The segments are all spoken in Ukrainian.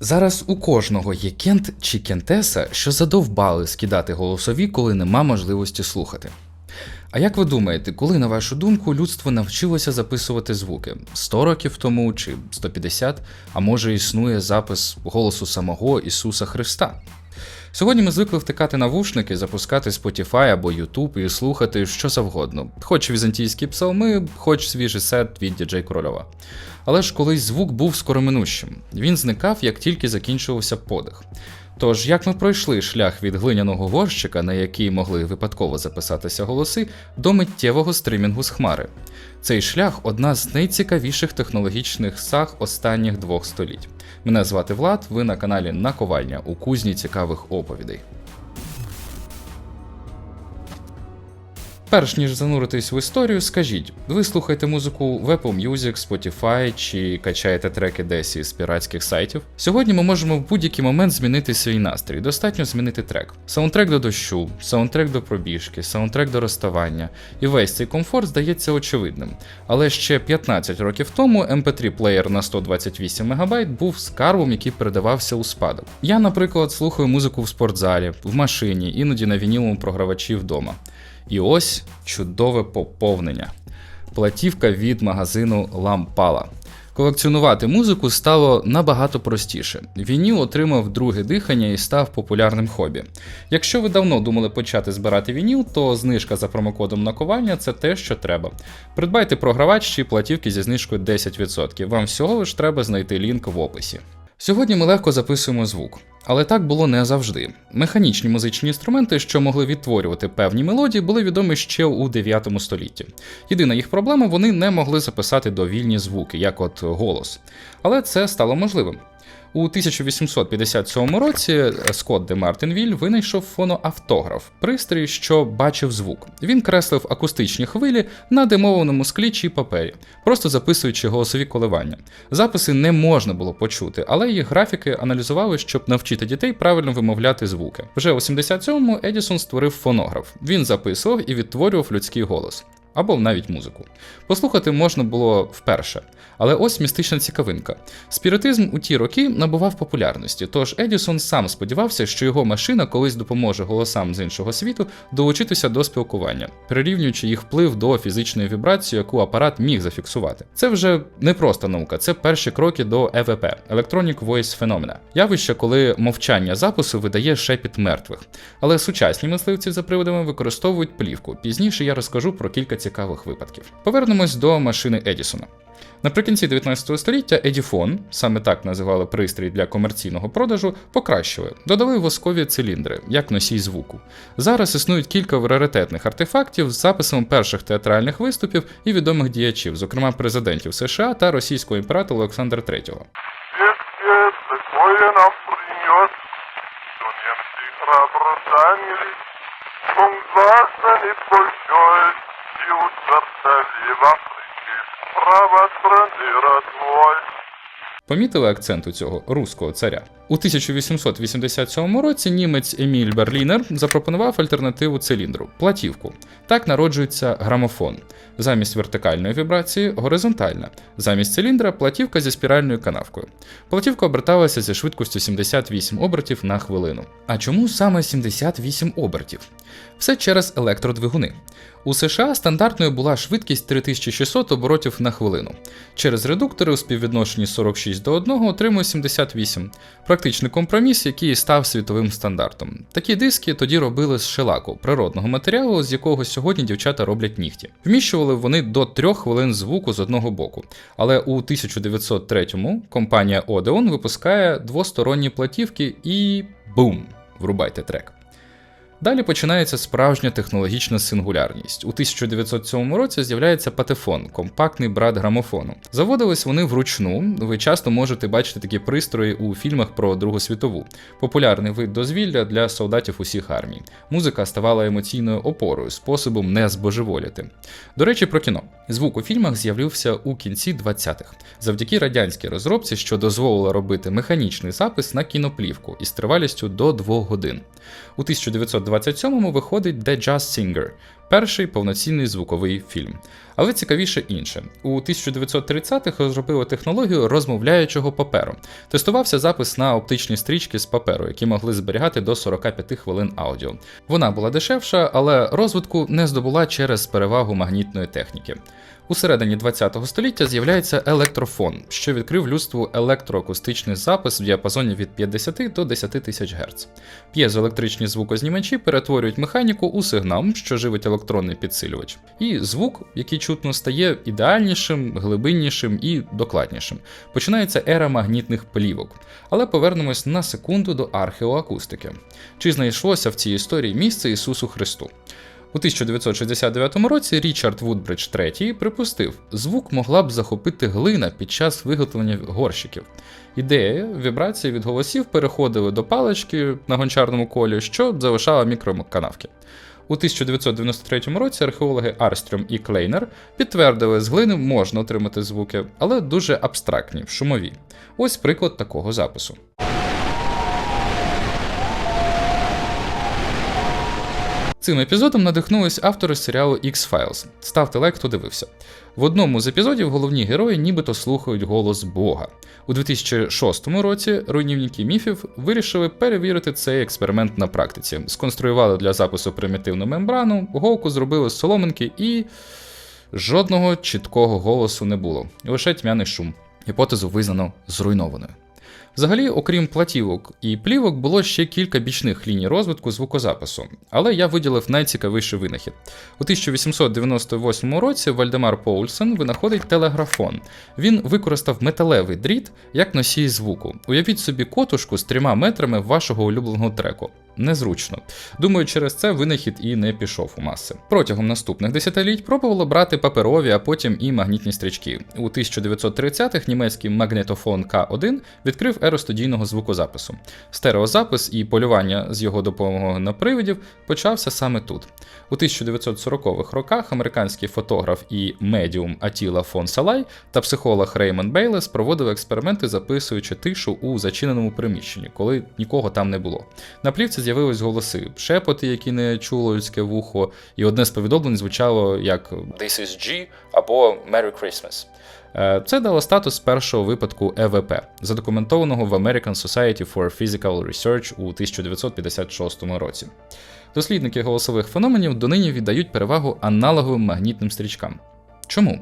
Зараз у кожного є кент чи кентеса, що задовбали скидати голосові, коли нема можливості слухати. А як ви думаєте, коли, на вашу думку, людство навчилося записувати звуки? 100 років тому чи 150, а може існує запис голосу самого Ісуса Христа? Сьогодні ми звикли втикати навушники, запускати Spotify або YouTube і слухати що завгодно, хоч візантійські псалми, хоч свіжий сет від діджей Корольова. Але ж колись звук був скороминущим. Він зникав, як тільки закінчувався подих. Тож, як ми пройшли шлях від глиняного горщика, на який могли випадково записатися голоси, до миттєвого стримінгу з хмари. Цей шлях одна з найцікавіших технологічних саг останніх двох століть. Мене звати Влад, ви на каналі Наковальня у кузні цікавих оповідей. Перш ніж зануритись в історію, скажіть, ви слухаєте музику в Apple Music, Spotify чи качаєте треки десь із піратських сайтів? Сьогодні ми можемо в будь-який момент змінити свій настрій. Достатньо змінити трек. Саундтрек до дощу, саундтрек до пробіжки, саундтрек до розставання. І весь цей комфорт здається очевидним. Але ще 15 років тому MP3 плеєр на 128 МБ був скарбом, який передавався у спадок. Я, наприклад, слухаю музику в спортзалі, в машині, іноді на вініловому програвачі вдома. І ось чудове поповнення. Платівка від магазину Лампала. Колекціонувати музику стало набагато простіше. Вініл отримав друге дихання і став популярним хобі. Якщо ви давно думали почати збирати вініл, то знижка за промокодом наковальня це те, що треба. Придбайте програвач чи платівки зі знижкою 10%. Вам всього лиш треба знайти лінк в описі. Сьогодні ми легко записуємо звук, але так було не завжди. Механічні музичні інструменти, що могли відтворювати певні мелодії, були відомі ще у 9 столітті. Єдина їх проблема вони не могли записати довільні звуки, як от голос. Але це стало можливим. У 1857 році Скотт де Мартинвіль винайшов фоноавтограф, пристрій, що бачив звук. Він креслив акустичні хвилі на демованому склі чи папері, просто записуючи голосові коливання. Записи не можна було почути, але їх графіки аналізували, щоб навчити дітей правильно вимовляти звуки. Вже у 77-му Едісон створив фонограф. Він записував і відтворював людський голос. Або навіть музику. Послухати можна було вперше. Але ось містична цікавинка. Спіритизм у ті роки набував популярності, тож Едісон сам сподівався, що його машина колись допоможе голосам з іншого світу долучитися до спілкування, прирівнюючи їх вплив до фізичної вібрації, яку апарат міг зафіксувати. Це вже не просто наука, це перші кроки до ЕВП Electronic Voice Phenomena. Явище, коли мовчання запису видає шепіт мертвих. Але сучасні мисливці за приводами використовують плівку. Пізніше я розкажу про кілька цікавих випадків. Повернемось до машини Едісона. Наприкінці 19 століття Едіфон, саме так називали пристрій для комерційного продажу, покращили, додали воскові циліндри, як носій звуку. Зараз існують кілька раритетних артефактів з записом перших театральних виступів і відомих діячів, зокрема президентів США та російського імператора Олександра III. Храбро заняли, Кунгвасами большой, в Африке право страны родной. Помітили акцент у цього руського царя? У 1887 році німець Еміль Берлінер запропонував альтернативу циліндру платівку. Так народжується грамофон. Замість вертикальної вібрації горизонтальна. Замість циліндра платівка зі спіральною канавкою. Платівка оберталася зі швидкістю 78 обертів на хвилину. А чому саме 78 обертів? Все через електродвигуни. У США стандартною була швидкість 3600 оборотів на хвилину. Через редуктори у співвідношенні 46 до 1 отримує 78. Практичний компроміс, який став світовим стандартом. Такі диски тоді робили з шелаку, природного матеріалу, з якого сьогодні дівчата роблять нігті. Вміщували вони до 3 хвилин звуку з одного боку. Але у 1903-му компанія Odeon випускає двосторонні платівки і бум! Врубайте трек. Далі починається справжня технологічна сингулярність. У 1907 році з'являється патефон, компактний брат грамофону. Заводились вони вручну. Ви часто можете бачити такі пристрої у фільмах про Другу світову. Популярний вид дозвілля для солдатів усіх армій. Музика ставала емоційною опорою, способом не збожеволіти. До речі, про кіно. Звук у фільмах з'явився у кінці 20-х, завдяки радянській розробці, що дозволила робити механічний запис на кіноплівку із тривалістю до 2 годин. У 1920 1927-му виходить The Jazz Singer, перший повноцінний звуковий фільм. Але цікавіше інше. У 1930-х розробили технологію розмовляючого паперу. Тестувався запис на оптичні стрічки з паперу, які могли зберігати до 45 хвилин аудіо. Вона була дешевша, але розвитку не здобула через перевагу магнітної техніки. У середині 20-го століття з'являється електрофон, що відкрив людству електроакустичний запис в діапазоні від 50 до 10 тисяч Гц. П'єзоелектричні звукознімачі перетворюють механіку у сигнал, що живить електронний підсилювач. І звук, який чутно стає ідеальнішим, глибиннішим і докладнішим. Починається ера магнітних плівок. Але повернемось на секунду до археоакустики. Чи знайшлося в цій історії місце Ісусу Христу? У 1969 році Річард Вудбридж III припустив, звук могла б захопити глина під час виготовлення горщиків. Ідея, вібрації від голосів переходили до палички на гончарному колі, що залишала мікроканавки. У 1993 році археологи Арстрюм і Клейнер підтвердили, з глини можна отримати звуки, але дуже абстрактні, шумові. Ось приклад такого запису. Цим епізодом надихнулись автори серіалу X-Files. Ставте лайк, хто дивився. В одному з епізодів головні герої нібито слухають голос Бога. У 2006 році руйнівники міфів вирішили перевірити цей експеримент на практиці. Сконструювали для запису примітивну мембрану, голку зробили з соломинки і. Жодного чіткого голосу не було, лише тьмяний шум. Гіпотезу визнано зруйнованою. Взагалі, окрім платівок і плівок, було ще кілька бічних ліній розвитку звукозапису, але я виділив найцікавіший винахід. У 1898 році Вальдемар Поульсен винаходить телеграфон. Він використав металевий дріт як носій звуку. Уявіть собі котушку з трьома метрами вашого улюбленого треку. Незручно. Думаю, через це винахід і не пішов у маси. Протягом наступних десятиліть пробувало брати паперові, а потім і магнітні стрічки. У 1930-х німецький магнетофон К1 відкрив еру студійного звукозапису. Стереозапис і полювання з його допомогою на привидів почався саме тут. У 1940-х роках американський фотограф і медіум Атіла фон Салай та психолог Реймон Бейлес проводили експерименти, записуючи тишу у зачиненому приміщенні, коли нікого там не було. На плівці з'явились голоси, шепоти, які не чуло людське вухо, і одне з повідомлень звучало як This is G або Merry Christmas. Е, Це дало статус першого випадку ЕВП, задокументованого в American Society for Physical Research у 1956 році. Дослідники голосових феноменів донині віддають перевагу аналоговим магнітним стрічкам. Чому?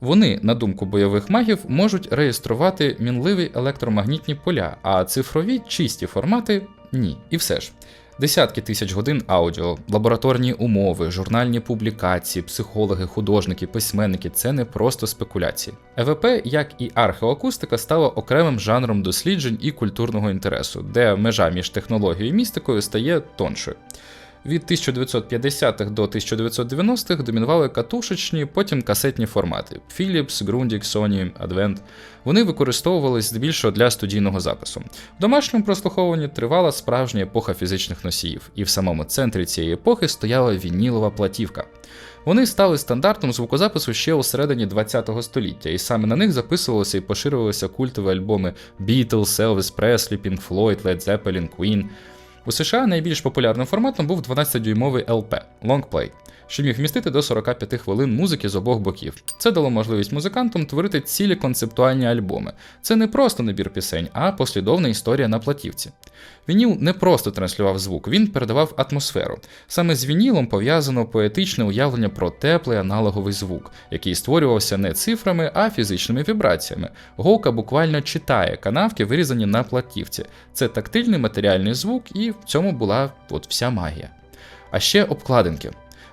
Вони, на думку бойових магів, можуть реєструвати мінливі електромагнітні поля, а цифрові чисті формати ні. І все ж. Десятки тисяч годин аудіо, лабораторні умови, журнальні публікації, психологи, художники, письменники це не просто спекуляції. ЕВП, як і археоакустика, стала окремим жанром досліджень і культурного інтересу, де межа між технологією і містикою стає тоншою. Від 1950-х до 1990-х домінували катушечні, потім касетні формати Philips, Grundig, Sony, Advent. Вони використовувалися здебільшого для студійного запису. В домашньому прослуховуванні тривала справжня епоха фізичних носіїв, і в самому центрі цієї епохи стояла вінілова платівка. Вони стали стандартом звукозапису ще у середині ХХ століття, і саме на них записувалися і поширювалися культові альбоми Beatles, Elvis Presley, Pink Floyd, Led Zeppelin, Queen. У США найбільш популярним форматом був 12-дюймовий LP Longplay, що міг вмістити до 45 хвилин музики з обох боків. Це дало можливість музикантам творити цілі концептуальні альбоми. Це не просто набір пісень, а послідовна історія на платівці. Вініл не просто транслював звук, він передавав атмосферу. Саме з вінілом пов'язано поетичне уявлення про теплий аналоговий звук, який створювався не цифрами, а фізичними вібраціями. Голка буквально читає канавки, вирізані на платівці. Це тактильний матеріальний звук, і в цьому була от вся магія. А ще обкладинки.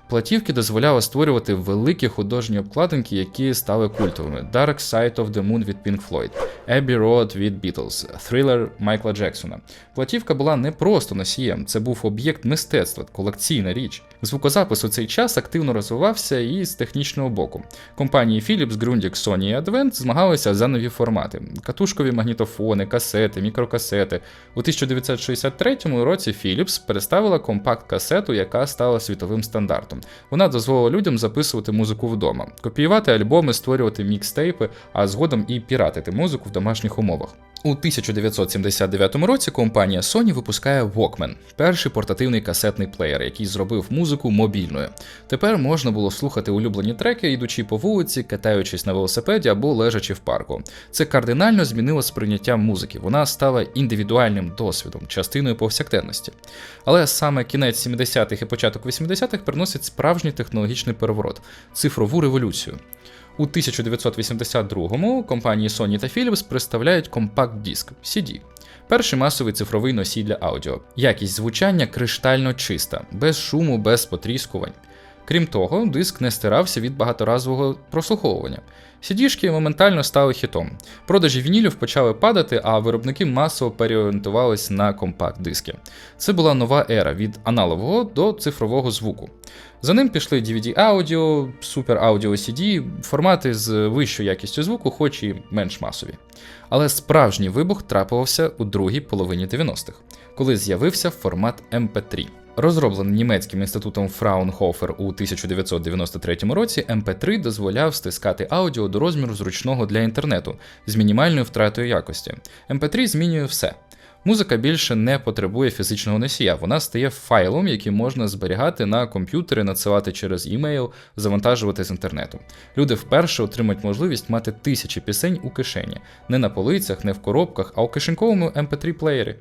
Платівки дозволяли створювати великі художні обкладинки, які стали культовими: Dark Side of the Moon від Pink Floyd, Abbey Road від Beatles, Thriller Майкла Джексона. Платівка була не просто носієм, це був об'єкт мистецтва, колекційна річ. Звукозапис у цей час активно розвивався і з технічного боку. Компанії Philips, Grundig, Sony і Advent змагалися за нові формати: катушкові магнітофони, касети, мікрокасети. У 1963 році Philips представила компакт-касету, яка стала світовим стандартом. Вона дозволила людям записувати музику вдома, копіювати альбоми, створювати мікстейпи, а згодом і піратити музику в домашніх умовах. У 1979 році компанія Sony випускає Walkman, перший портативний касетний плеєр, який зробив музику мобільною. Тепер можна було слухати улюблені треки, йдучи по вулиці, катаючись на велосипеді або лежачи в парку. Це кардинально змінило сприйняття музики. Вона стала індивідуальним досвідом, частиною повсякденності. Але саме кінець 70-х і початок 80-х приносить справжній технологічний переворот, цифрову революцію. У 1982-му компанії Sony та Philips представляють компакт-диск CD. Перший масовий цифровий носій для аудіо. Якість звучання криштально чиста, без шуму, без потріскувань. Крім того, диск не стирався від багаторазового прослуховування. CD-шки моментально стали хітом. Продажі вінілів почали падати, а виробники масово переорієнтувались на компакт-диски. Це була нова ера від аналогового до цифрового звуку. За ним пішли DVD-аудіо, Audio CD, формати з вищою якістю звуку, хоч і менш масові. Але справжній вибух трапився у другій половині 90-х, коли з'явився формат MP3. Розроблений німецьким інститутом Fraunhofer у 1993 році, MP3 дозволяв стискати аудіо до розміру зручного для інтернету з мінімальною втратою якості. MP3 змінює все. Музика більше не потребує фізичного носія, вона стає файлом, який можна зберігати на комп'ютері, надсилати через імейл, завантажувати з інтернету. Люди вперше отримають можливість мати тисячі пісень у кишені, не на полицях, не в коробках, а у кишеньковому MP3 плеєрі.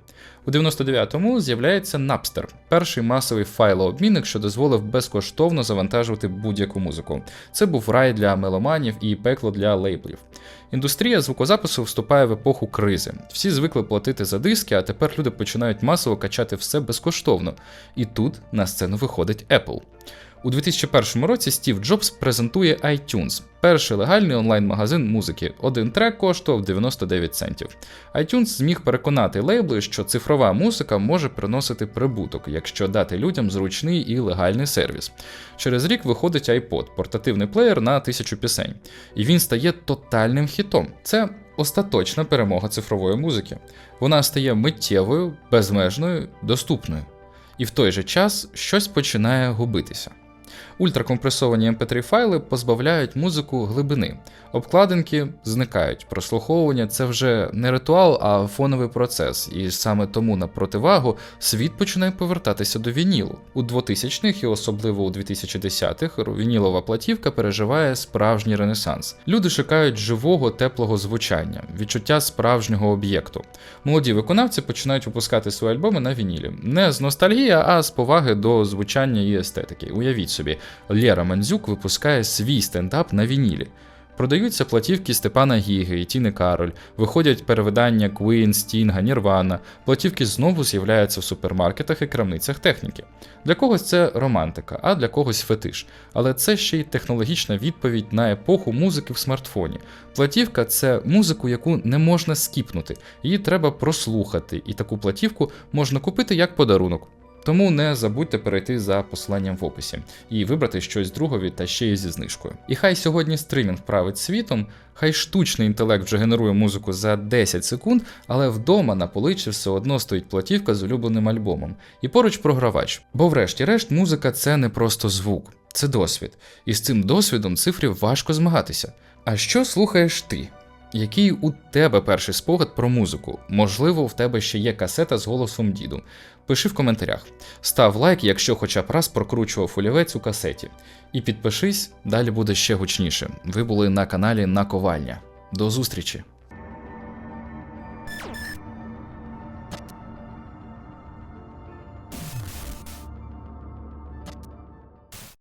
У 99-му з'являється Napster, перший масовий файлообмінник, що дозволив безкоштовно завантажувати будь-яку музику. Це був рай для меломанів і пекло для лейблів. Індустрія звукозапису вступає в епоху кризи. Всі звикли платити за диски, а тепер люди починають масово качати все безкоштовно. І тут на сцену виходить Apple. У 2001 році Стів Джобс презентує iTunes, перший легальний онлайн-магазин музики. Один трек коштував 99 центів. iTunes зміг переконати лейбли, що цифрова музика може приносити прибуток, якщо дати людям зручний і легальний сервіс. Через рік виходить iPod, портативний плеєр на тисячу пісень, і він стає тотальним хітом. Це остаточна перемога цифрової музики. Вона стає миттєвою, безмежною, доступною. І в той же час щось починає губитися. Ультракомпресовані MP3 файли позбавляють музику глибини, обкладинки зникають. Прослуховування це вже не ритуал, а фоновий процес, і саме тому на противагу світ починає повертатися до вінілу. У 2000-х і особливо у 2010-х вінілова платівка переживає справжній ренесанс. Люди шукають живого теплого звучання, відчуття справжнього об'єкту. Молоді виконавці починають випускати свої альбоми на вінілі. Не з ностальгії, а з поваги до звучання і естетики. Уявіть собі, Лєра Мандзюк випускає свій стендап на вінілі. Продаються платівки Степана Гіги і Тіни Кароль, виходять перевидання Queen, Стінга, Нірвана, платівки знову з'являються в супермаркетах і крамницях техніки. Для когось це романтика, а для когось фетиш. Але це ще й технологічна відповідь на епоху музики в смартфоні. Платівка це музику, яку не можна скіпнути, її треба прослухати, і таку платівку можна купити як подарунок. Тому не забудьте перейти за посиланням в описі і вибрати щось другові та ще й зі знижкою. І хай сьогодні стримінг править світом, хай штучний інтелект вже генерує музику за 10 секунд, але вдома на поличі все одно стоїть платівка з улюбленим альбомом. І поруч програвач. Бо, врешті-решт, музика це не просто звук, це досвід. І з цим досвідом цифрів важко змагатися. А що слухаєш ти? Який у тебе перший спогад про музику? Можливо, в тебе ще є касета з голосом діду. Пиши в коментарях. Став лайк, якщо хоча б раз прокручував олівець у касеті. І підпишись, далі буде ще гучніше. Ви були на каналі Наковальня. До зустрічі!